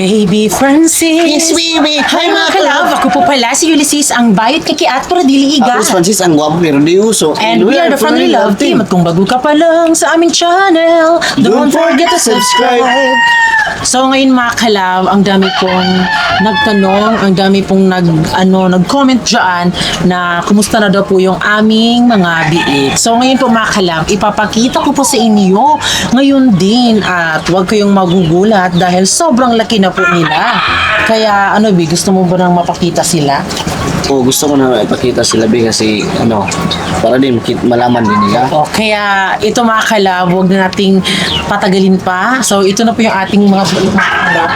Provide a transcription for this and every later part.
Baby Francis. Yes, baby. Hi Hi, mga kalab. Ako po pala si Ulysses, ang bayot kakiat pero dili iga. Ako si Francis, ang gwapo pero di uso. And we are the Friendly Love Team. At kung bago ka pa lang sa aming channel, don't forget to subscribe. So ngayon mga kalab, ang dami pong nagtanong, ang dami pong nag, ano, nag-comment dyan na kumusta na daw po yung aming mga biik. So ngayon po mga kalab, ipapakita ko po sa inyo ngayon din at huwag kayong magugulat dahil sobrang laki na po nila. Kaya ano Bi, gusto mo ba nang mapakita sila? Oo, gusto ko na ipakita sila Bi kasi ano, para din makit- malaman din nila. O, kaya ito mga kalab, huwag na nating patagalin pa. So, ito na po yung ating mga bulit mga kalab.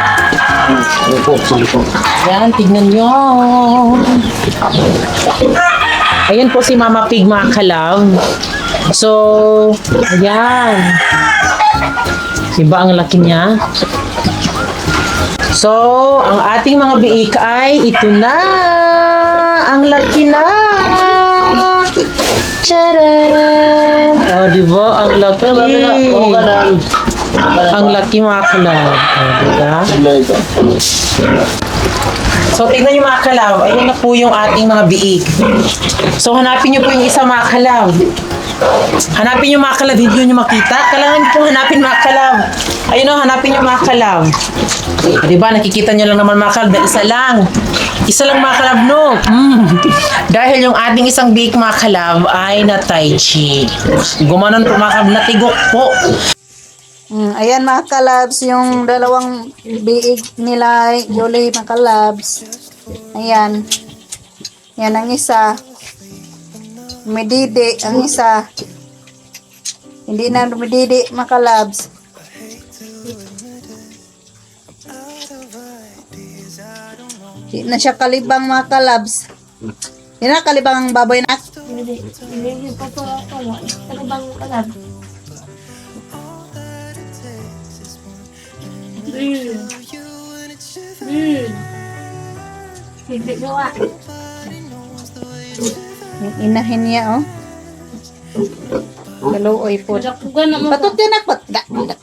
Opo, sige po. Yan, tignan nyo. Ayan po si Mama Pig mga kalab. So, ayan. Diba ang laki niya? So, ang ating mga biik ay ito na. Ang laki na. Charan! Oh, di ba? Ang laki. Ang laki mga kalab. Oh, di ba? So, tignan nyo mga kalab. Ayun na po yung ating mga biik. So, hanapin nyo po yung isa mga kalab. Hanapin nyo mga kalab. Hindi nyo makita. Kailangan nyo po hanapin mga kalab. Ayun o, hanapin nyo mga kalab. O, diba, nakikita nyo lang naman mga kalab. Dahil isa lang. Isa lang mga kalab, no? Mm. Dahil yung ating isang biik mga kalab ay na tai chi. Gumanon po mga kalab. Natigok po. Mm, ayan mga kalabs, yung dalawang biig nila, Yuli mga kalabs. Ayan. Yan ang isa. Medidi ang isa. Hindi na medidi mga kalabs. Di na siya kalibang mga kalabs. Hindi na kalibang ang baboy na. Hindi, hindi pa po ako. Ano bang kalab? Hmm. Hmm. Hindi gawa. Yung inahin niya, oh. Galuoy po. Na. Patot yan.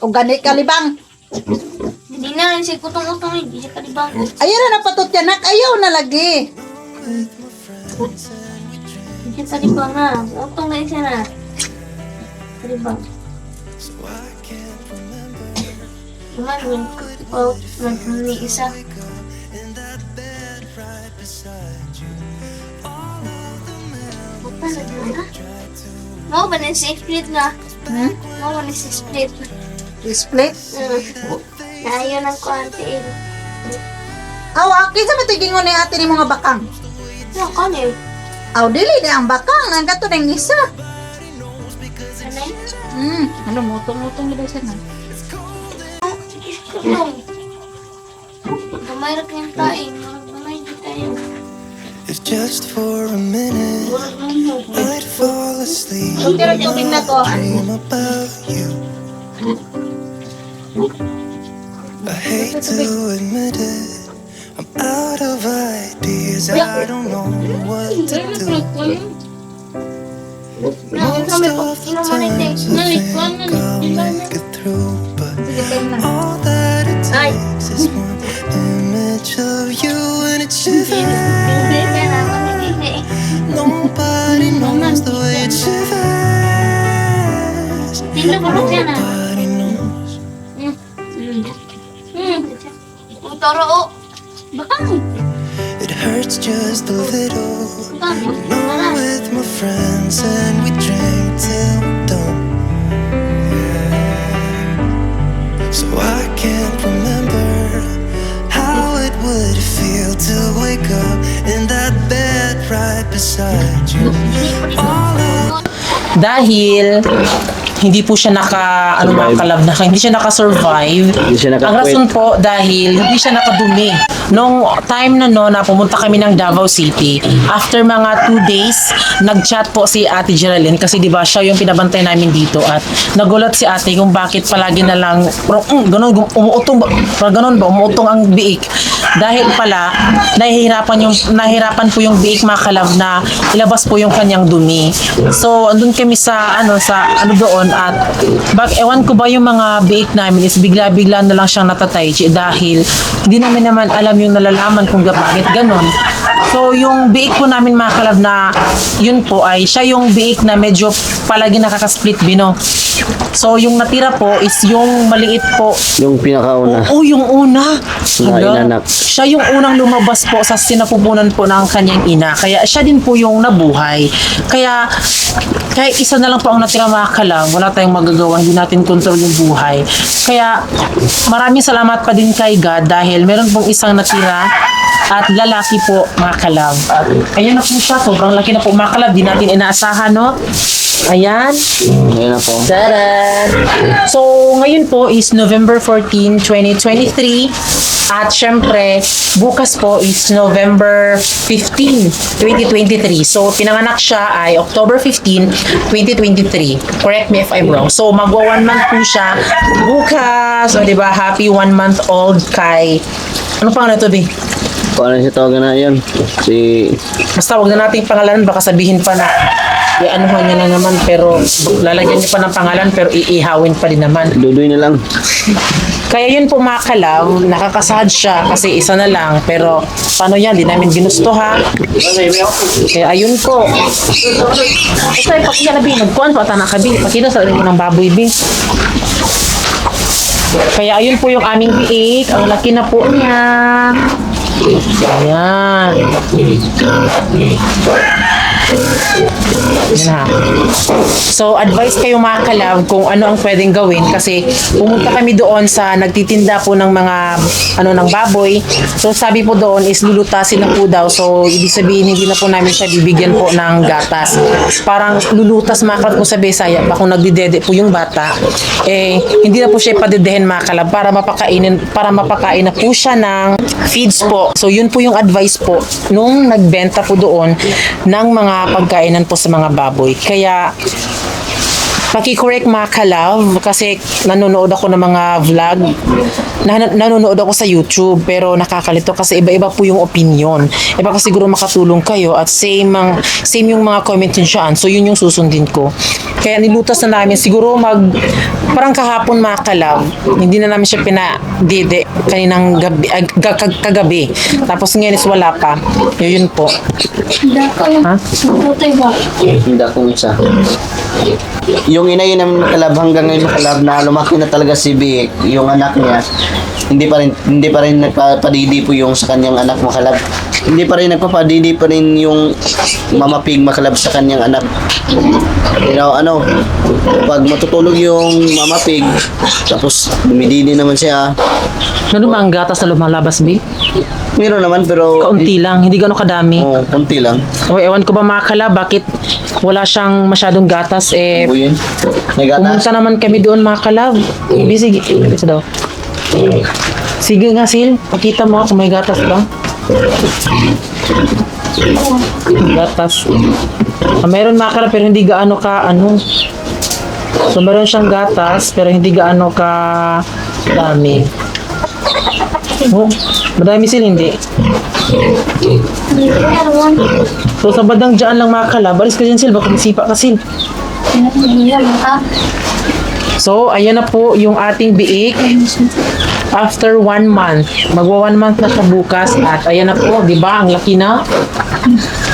Kung ganit kalibang. Hindi na, si kutong-utong hindi siya kalibang. Ayaw na napatot yan, nak. Ayaw na lagi. Hindi siya kalibang na. Utong na siya na. Kalibang. Naman, win. Oh, na na? Mau ba na si split na? Hmm? Mau ba na si split? Split. Hmm. Naayon ang kuhantiin. Aw, akin sa matigingon ni ate ni mga bakang. Ano ka niya? Aw, dili na ang bakang. Ang gato ng isa. Sanay? Hmm. Ano, mutong-mutong nila siya na. Gamay ra kayong kain. Gamay di tayo. If just for a minute Murag lang mo. I'd fall asleep Okay, tubig na to. dream about you. I hate to admit it, I'm out of ideas. I don't know what to do. Most of the times I think I'll make it through, but all that it takes is one image of you and it shivers. Nobody knows the way it shivers. Hindi ko na siya na. Nobody knows. Hmm. Hmm. Ang toro o. Bakang. It hurts just a little. Bakang. I'm with my friends and we drink till beside you. Dahil hindi po siya naka ano mga kalab na hindi siya naka-survive. Hindi siya naka-quit. Ang rason po dahil hindi siya nakadumi. Nung time na no na pumunta kami ng Davao City, after mga two days, nag-chat po si Ate Geraldine kasi di ba siya yung pinabantay namin dito at nagulat si Ate kung bakit palagi na lang parang, mm, ganun umuutong parang ganun ba umuutong ang biik. Dahil pala nahihirapan yung nahihirapan po yung biik mga kalab na ilabas po yung kanyang dumi. So andun kami sa ano sa ano doon at bak ewan ko ba yung mga biik namin is bigla-bigla na lang siyang natatay dahil hindi namin naman alam yung nalalaman kung bakit ganon. So yung biik po namin mga kalab na yun po ay siya yung biik na medyo palagi nakaka-split bino. So yung natira po is yung maliit po Yung pinakauna. Oo, yung una. Na Hala. inanak. Siya yung unang lumabas po sa sinapupunan po ng kanyang ina. Kaya siya din po yung nabuhay. Kaya, kaya isa na lang po ang natira mga kalam. Wala tayong magagawa. Hindi natin control yung buhay. Kaya, maraming salamat pa din kay God dahil meron pong isang natira at lalaki po mga kalam. At ayan na po siya. Sobrang laki na po mga kalam. Di natin inaasahan, no? Ayan. Ayan na po. Taran! So, ngayon po is November 14, 2023. At syempre, bukas po is November 15, 2023. So, pinanganak siya ay October 15, 2023. Correct me if I'm wrong. So, magwa one month po siya bukas. O, di ba? Happy one month old kay... Ano pa na ito, Bi? Kung ano siya tawagan na yun. Si... Basta wag na nating pangalan, baka sabihin pa na i-anuhan niya na naman pero lalagyan niya pa ng pangalan pero iihawin pa din naman. Dudoy na lang. Kaya yun po mga kalaw, nakakasahad siya kasi isa na lang pero paano yan, di namin ginusto ha. Kaya ayun po. Basta ipakita na bi, nagkuhan pa tanak pakita sa mo ng baboy bi. Kaya ayun po yung aming biik, ang laki na po niya. Ayan. Yan ha. So, advice kayo mga kalab kung ano ang pwedeng gawin kasi pumunta kami doon sa nagtitinda po ng mga ano ng baboy. So, sabi po doon is lulutasin na po daw. So, ibig sabihin hindi na po namin siya bibigyan po ng gatas. Parang lulutas mga kalab kung sa Bisaya pa kung nagdidede po yung bata. Eh, hindi na po siya padedehin mga kalab para mapakainin para mapakain na po siya ng feeds po. So, yun po yung advice po nung nagbenta po doon ng mga pagkainan po sa mga baboy. Kaya, Paki-correct mga kalav kasi nanonood ako ng mga vlog. Na, nanonood ako sa YouTube pero nakakalito kasi iba-iba po yung opinion. Iba kasi siguro makatulong kayo at same ang same yung mga comment din siya. So yun yung susundin ko. Kaya nilutas na namin siguro mag parang kahapon mga kalav. Hindi na namin siya pinadide kaninang gabi, ag- kag- kagabi. Tapos ngayon is wala pa. Yun, yun po. Dako. Ha? Putay ba? Hindi akong isa. Yung inay namin makalab hanggang ngayon makalab na lumaki na talaga si Biik, yung anak niya, hindi pa rin hindi pa rin nagpapadidi po yung sa kanyang anak makalab. Hindi pa rin nagpapadidi pa rin yung mama pig makalab sa kanyang anak. You know, ano, pag matutulog yung mama pig, tapos dumididi naman siya, Ano ba ang gatas na lumalabas, B? meron naman pero Kaunti lang, hindi gano'ng kadami. Oh, konti lang. O, ewan ko ba mga kala, bakit wala siyang masyadong gatas? Eh, O yun. May gatas. pumunta naman kami doon mga kalab. Busy, isa daw. Sige nga, Sil. Pakita mo kung may gatas ba. Gatas. Ah, meron mga kalab, pero hindi gaano ka, ano. So, meron siyang gatas, pero hindi gaano ka dami. Oh, madami sil, hindi. So, sa badang dyan lang mga kalab, alis ka dyan, Sil. Baka masipa ka, Sil. So, ayan na po yung ating biik. After one month. Magwa one month na siya bukas. At ayan na po, di ba? Ang laki na.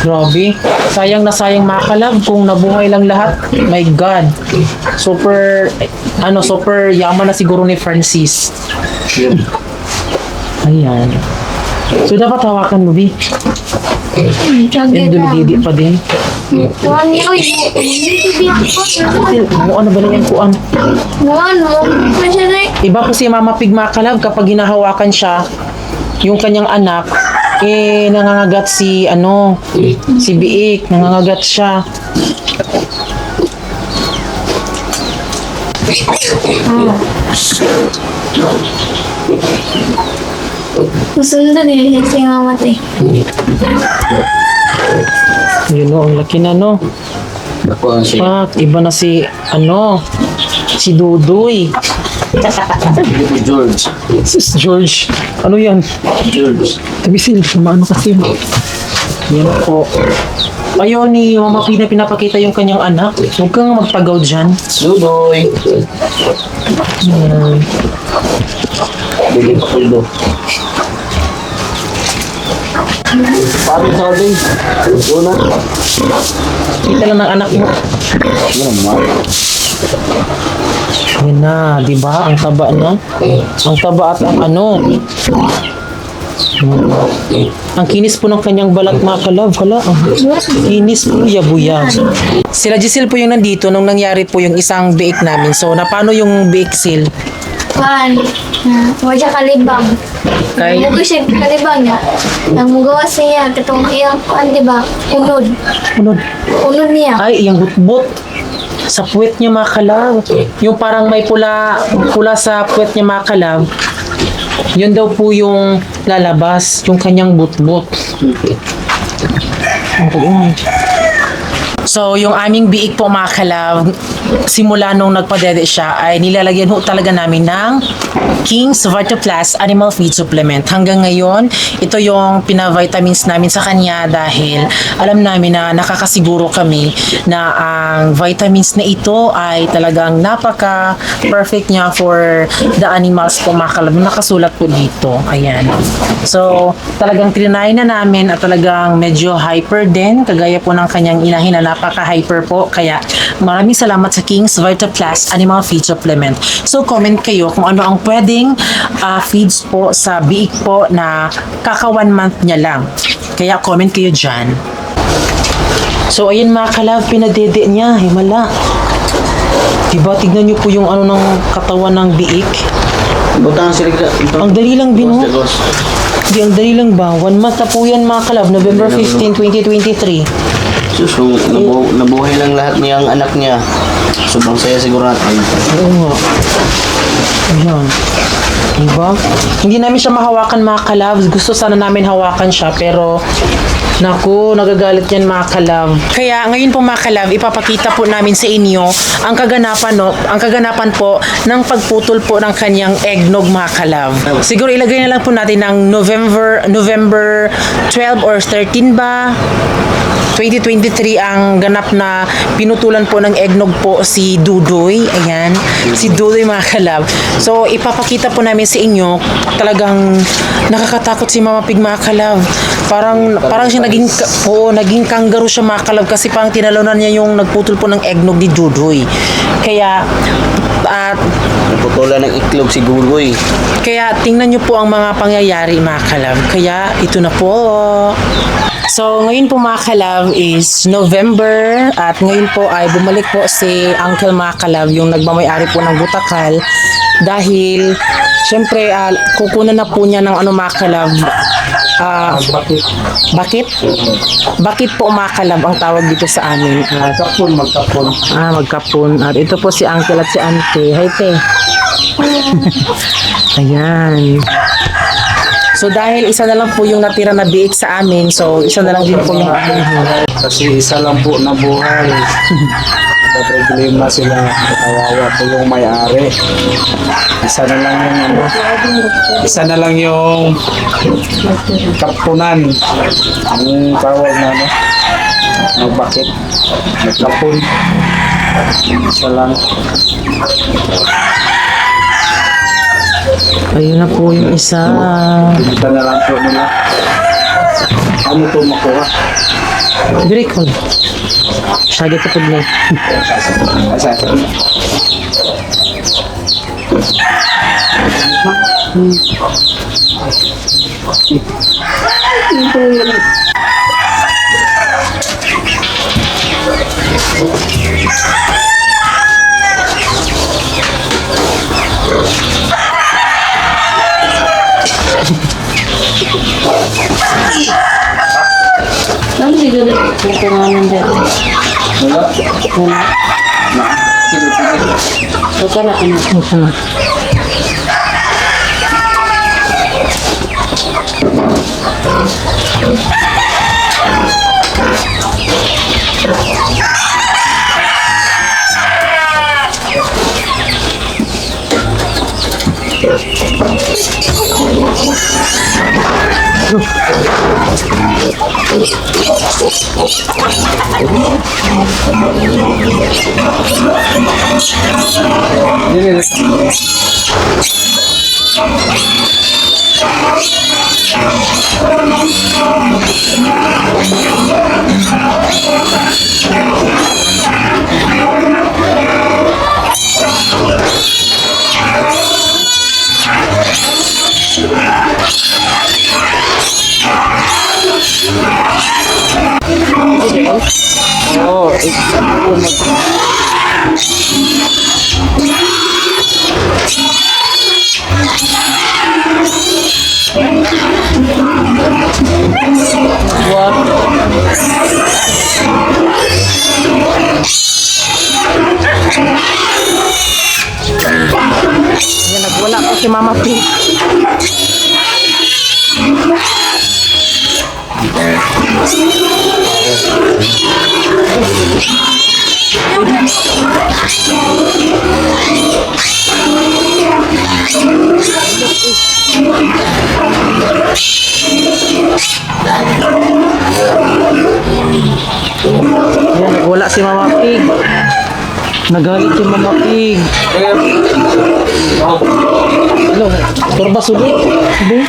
Grabe. Sayang na sayang mga kalab kung nabuhay lang lahat. My God. Super, ano, super yaman na siguro ni Francis. Ayan. So, dapat hawakan mo, Bi. And dumididi pa din. Kuhan niyo. Sil, ano ba lang yung kuan? Mo. Na Iba po si Mama Pig mga kalab kapag hinahawakan siya, yung kanyang anak, eh, nangangagat si, ano, si Biik, nangangagat siya. Susunod eh. Kasi mamatay. Yun o, ang laki na, no? Ako ang si Pak, iba na si, ano, si Dudoy. George. Sis George. Ano yan? George. Tabisil, maano kasi. Yan po. Ayaw ni Mama Pina pinapakita yung kanyang anak. Huwag kang magpagaw dyan. Dudoy. Hmm. Bili pa kuldo. Paano sa ording? Una. Kita lang ng anak mo. Yan naman. Yan na, di ba? Ang taba na. Ang taba at ang ano. Hmm. Ang kinis po ng kanyang balat mga kalab. Kala, ang kinis po, yabuyag. Sila Giselle po yung nandito nung nangyari po yung isang biik namin. So, na paano yung biik sil? Pan. Mo siya kalibang. Kay- Mugo siya kalibang niya. Nang mugawa siya katong iyang pan di ba? Unod. Unod. Unod niya. Ay, yung butbut. Sa puwet niya mga kalab. Yung parang may pula, pula sa puwet niya mga kalab. Yun daw po yung lalabas, yung kanyang butbut. Oo. So, yung aming biik po mga kalab, simula nung nagpadede siya, ay nilalagyan ho talaga namin ng King's Vertiplus Animal Feed Supplement. Hanggang ngayon, ito yung pina-vitamins namin sa kanya dahil alam namin na nakakasiguro kami na ang vitamins na ito ay talagang napaka-perfect niya for the animals po mga kalab. Nakasulat po dito. Ayan. So, talagang trinay na namin at talagang medyo hyper din, kagaya po ng kanyang inahin na napaka-hyper po. Kaya maraming salamat sa King's Vertiplus Animal Feed Supplement. So, comment kayo kung ano ang pwedeng ah, feeds po sa biik po na kaka one month niya lang. Kaya comment kayo dyan. So, ayun mga kalab, pinadede niya. Himala. Diba, tignan niyo po yung ano ng katawan ng biik. Butang sila. Ang dali lang, Bino. Gos, Di, ang dali lang ba? One month na po yan mga kalab. November 15, 2023. Sus, kung nabu nabuhay lang lahat niyang anak niya. Sobrang saya siguro natin. Oo nga. Ayan. Diba? Hindi namin siya mahawakan mga kalabs. Gusto sana namin hawakan siya pero Naku, nagagalit yan mga kalab. Kaya ngayon po mga kalab, ipapakita po namin sa inyo ang kaganapan, no, ang kaganapan po ng pagputol po ng kanyang eggnog mga kalab. Siguro ilagay na lang po natin ng November November 12 or 13 ba? 2023 ang ganap na pinutulan po ng eggnog po si Dudoy. Ayan, si Dudoy mga kalab. So, ipapakita po namin sa inyo, talagang nakakatakot si Mama Pig mga kalab. Parang, parang siya naging, oo, naging kangaroo siya mga kalab kasi parang tinalanan niya yung nagputol po ng eggnog ni Dudoy. Kaya, at Naputulan ng itlog si Gugoy. kaya tingnan nyo po ang mga pangyayari mga kalab. Kaya ito na po. So ngayon po mga kalab is November at ngayon po ay bumalik po si Uncle mga kalab yung nagmamayari po ng butakal dahil syempre ah, kukunan na po niya ng ano mga kalab Ah, bakit? Bakit po mga kalab ang tawag dito sa amin? Ah, Magkapon, magkapon. Ah, magkapon. At ito po si Uncle at si Auntie. Hi, te. Ayan. So dahil isa na lang po yung natira na biik sa amin, so isa na lang din po yung amin. Kasi isa lang po na buhay. Sa problema sila, kawawa po yung may-ari. Isa na lang yung ano, isa na lang yung kapunan. Ang tawag na ano, nagbakit, nagkapun. Isa lang. Ayun na po yung isa. Kita na lang po nila. Ano po makuha? Break sa dito po na. Asa. Hmm. Hmm. Yung tinanin dito. Wala? Wala. Huwag na, anak. Huwag ka na. Oh. Oo, oh, Yan, nagwala po si Mama P. Nagwala si Mama Pig. Nagalit si Mama Pig. Ano? Turba sulit? Hindi.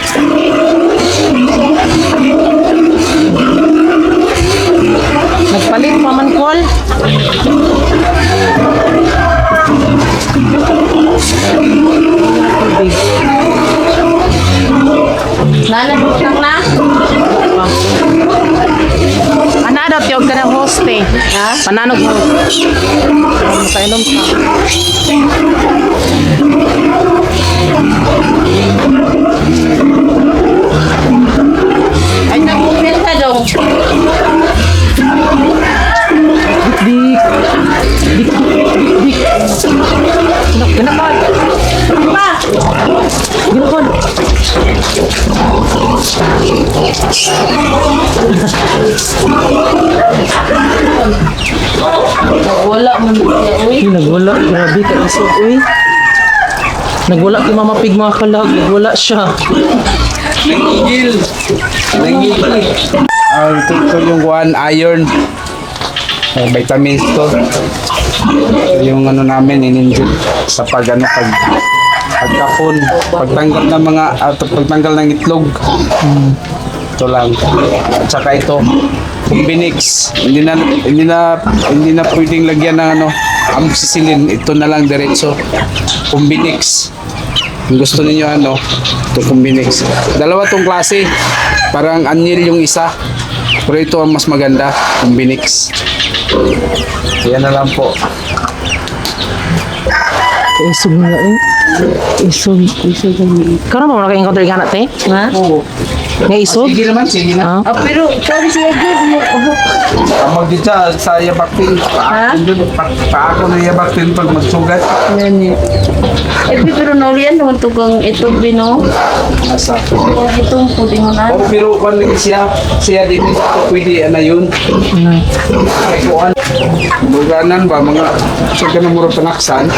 Nagpalit pa man. Nalabot lang na. Ana daw tiyog ka ng host eh. Ha? Pananog host. Makainom ka. Wala mo niya, uy. Nagwala. Grabe ka isog. Uy. Nagwala kay Mama Pig mga kalag. Nagwala siya. Nangigil. Nangigil. Ah, ito, ito yung kuhan, iron. Eh, vitamins to. Ito yung ano namin, ininject sa pag ano, pag pagkapon, pagtanggal ng mga, at pagtanggal ng itlog. Ito lang. At saka ito, Combinix. Hindi na, hindi na, hindi na pwedeng lagyan ng ano, amoxicillin. Ito na lang diretso. Combinix. Kung gusto ninyo ano, ito Combinix. Dalawa tong klase. Parang anil yung isa. Pero ito ang mas maganda, Combinix. Yan na lang po. Isog nga eh. Isog. Isog. Karon mo naka-encounter ka na te? Ha? Oo. Nga isog? Sige naman, sige na. Ah. Ah, pero sabi siya good mo. Amag din siya sa yabaktin. Ha? Pa, pa ako na yabaktin pag magsugat. Nani. Eh, pero naulian naman ito kang ito bino. Nasa. O itong puding mo na. Oh, pero kung siya, siya din ito pwede na yun. Ay, kuhan. Buganan ba, mga siya ka na mura panaksan,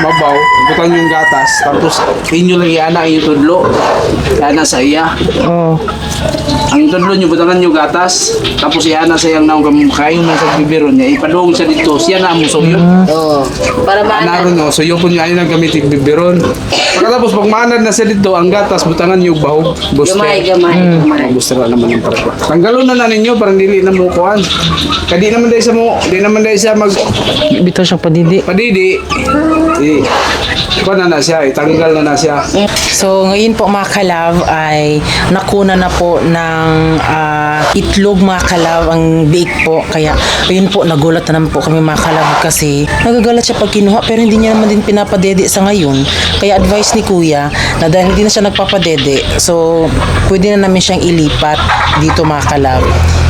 mabaw, butang yung gatas, tapos inyo lang iana yung tudlo. Iana sa iya. Oo. Ang tudlo nyo, butangan yung gatas, tapos iana sa iyang naong kayo na sa bibiro niya, ipadong siya dito, siya na ang musuyo. Oo. Para maana. Naroon no, so yung po niya ay nagamit yung bibiron. Pagkatapos pag maanad na siya dito, ang gatas, butangan yung bahog, buster. Gamay, gamay, gamay. Gusto na naman yung parko. Tanggalon na na ninyo, parang dili na mo kuhan. Kadi naman dahil sa mo, di naman dahil sa mag Bitaw siyang padidi. padidi. Eh, kuhan na siya, itanggal na na siya. So, ngayon po mga kalab ay nakuna na po ng ah, itlog mga kalab ang bake po. Kaya, ayun po, nagulat na naman po kami mga kalab kasi nagagalat siya pag kinuha pero hindi niya naman din pinapadede sa ngayon. Kaya advice ni kuya na dahil hindi na siya nagpapadede, so pwede na namin siyang ilipat dito mga kalab.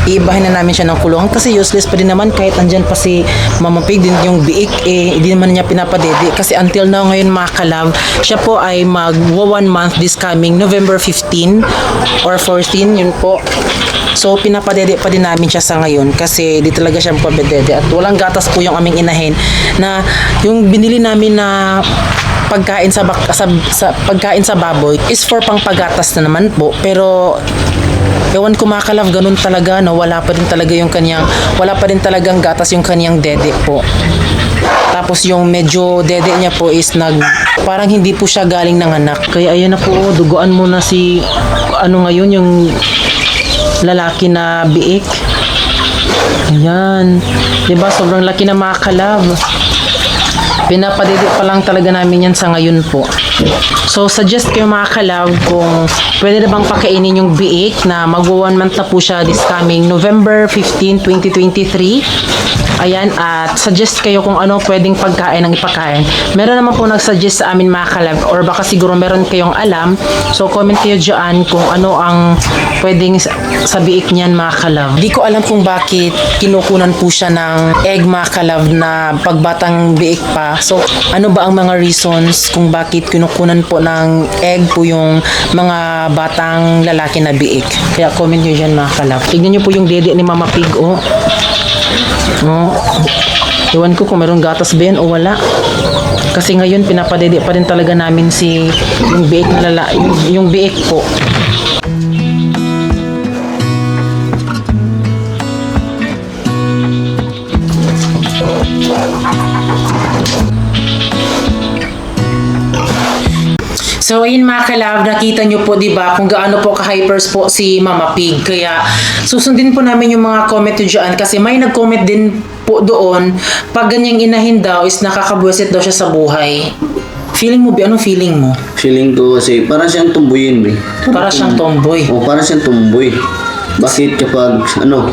Iibahin na namin siya ng kulungan kasi useless pa din naman kahit andyan pa si Mama Pig din yung biik eh hindi naman niya pinapadede kasi until now ngayon mga siya po ay mag one month this coming November 15 or 14 yun po So pinapadede pa din namin siya sa ngayon kasi di talaga siya papadede at walang gatas po yung aming inahin na yung binili namin na pagkain sa, bak- sa, sa pagkain sa baboy is for pangpagatas na naman po. Pero Ewan ko makalав, ganun talaga, no? Wala pa din talaga yung kanyang, wala pa din talagang gatas yung kanyang dede po. Tapos yung medyo dede niya po is nag, parang hindi po siya galing ng anak. Kaya ayan na po, oh, duguan mo na si, ano ngayon, yung lalaki na biik. Ayan. 'Di ba Sobrang laki na mga kalab. Pinapadidi pa lang talaga namin yan sa ngayon po. So, suggest kayo mga kalab kung pwede na bang pakainin yung biik na mag one month na po siya this coming November 15, 2023. Ayan, at suggest kayo kung ano pwedeng pagkain ang ipakain. Meron naman po nag-suggest sa amin mga kalab or baka siguro meron kayong alam. So, comment kayo dyan kung ano ang pwedeng sa biik niyan mga kalab. Di ko alam kung bakit kinukunan po siya ng egg mga kalab na pagbatang biik pa. So, ano ba ang mga reasons kung bakit kinukunan po ng egg po yung mga batang lalaki na biik? Kaya comment nyo dyan mga kalab. Tignan nyo po yung dede ni Mama Pig, oh. No. Iwan ko kung meron gatas ba yan o wala. Kasi ngayon pinapadede pa rin talaga namin si yung biik na lala, yung, yung biik po. So, ayun mga kalab, nakita nyo po, di ba, kung gaano po ka-hypers po si Mama Pig. Kaya, susundin po namin yung mga comment nyo dyan kasi may nag-comment din po doon, pag ganyang inahin daw is nakakabwesit daw siya sa buhay. Feeling mo, Bi? Anong feeling mo? Feeling ko kasi parang siyang tumboyin, be. Para siyang tomboy. O parang siyang tumboy. Bakit kapag, ano,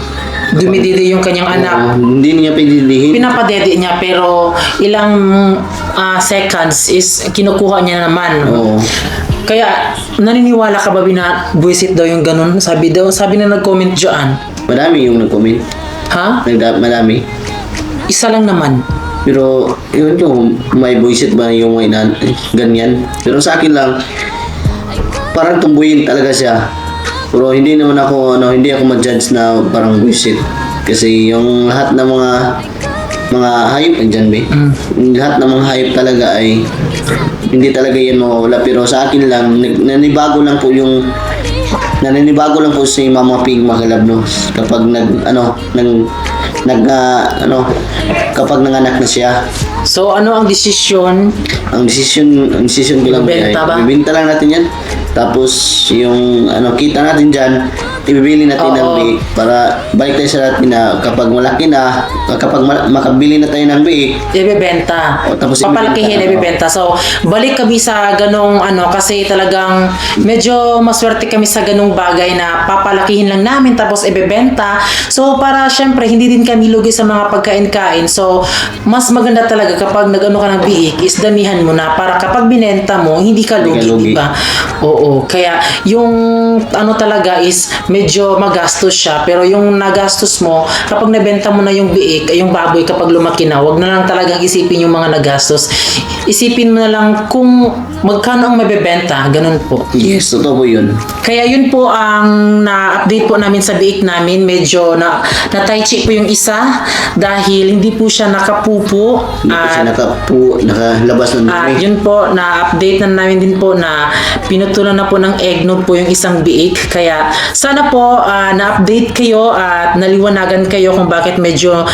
Dumididi yung kanyang anak. ah, hindi niya pinidihin. Pinapadede niya pero ilang ah, seconds is kinukuha niya naman. Oo. Kaya naniniwala ka ba na buwisit daw yung ganun? Sabi daw, sabi na nag-comment dyan. Madami yung nag-comment. Ha? Nagda- Madami. Isa lang naman. Pero, yun yung may buisit ba yung may nan ganyan. Pero sa akin lang, parang tumbuyin talaga siya. Pero hindi naman ako, ano, hindi ako ma-judge na parang buisit. Kasi yung lahat ng mga mga hayop andyan be. Yung Lahat ng mga hayop talaga ay hindi talaga yan mawawala. Pero sa akin lang, nanibago lang po yung naninibago lang po si Mama Pig Makalab no kapag nag ano nang nag ah, ano kapag nanganak na siya So ano ang desisyon? ang decision ang decision ko lang Ibenta ba? ibibenta lang natin yan tapos yung ano kita natin diyan ibibili natin ng biik para balik tayo sa natin na kapag malaki na kapag ma- makabili na tayo ng biik Ibebenta. O, tapos Papalakihin, ibebenta. ibebenta. So, balik kami sa ganong ano, kasi talagang medyo maswerte kami sa ganong bagay na papalakihin lang namin tapos ibebenta. So, para syempre, hindi din kami lugi sa mga pagkain-kain. So, mas maganda talaga kapag nag-ano ka ng biik, is damihan mo na para kapag binenta mo, hindi ka Hindi ka lugi, lugi. di ba? Oo. Kaya, yung ano talaga is medyo magastos siya. Pero yung nagastos mo, kapag nabenta mo na yung biik, ay yung baboy kapag lumaki na, wag na lang talagang isipin yung mga nagastos. Isipin mo na lang kung magkano ang mabebenta. Ganun po. yes totoo po yun Kaya yun po ang na-update po namin sa biik namin. Medyo na, na tai chi po yung isa dahil hindi po siya nakapupo. hindi po siya At nakapu nakalabas ng at dumi yun po, na-update na namin din po na pinutulan na po ng eggnog po yung isang biik. Kaya sana po ah, na-update kayo at naliwanagan kayo kung bakit medyo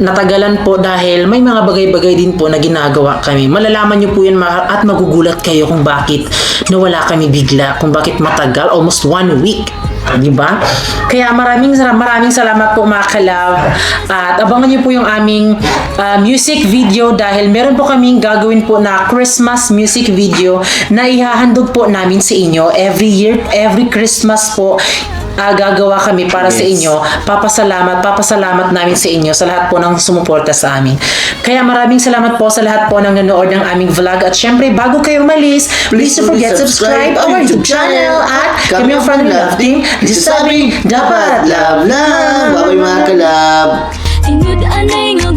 natagalan po dahil may mga bagay-bagay din po na ginagawa kami. Malalaman nyo po yun at magugulat kayo kung bakit nawala kami bigla, kung bakit matagal, almost one week. Di ba? Kaya maraming maraming salamat po mga kalab. At abangan niyo po yung aming ah, music video dahil meron po kaming gagawin po na Christmas music video na ihahandog po namin sa inyo every year, every Christmas po ah, gagawa kami para sa Yes. inyo. Papasalamat, papasalamat namin sa inyo sa lahat po ng sumuporta sa amin. Kaya maraming salamat po sa lahat po ng nanood ng aming vlog. At syempre, bago kayo umalis, please don't forget to subscribe our YouTube channel at kami ang friend love team. This is Sabi, dapat love, love. Bye-bye mga kalab Tinud anay nga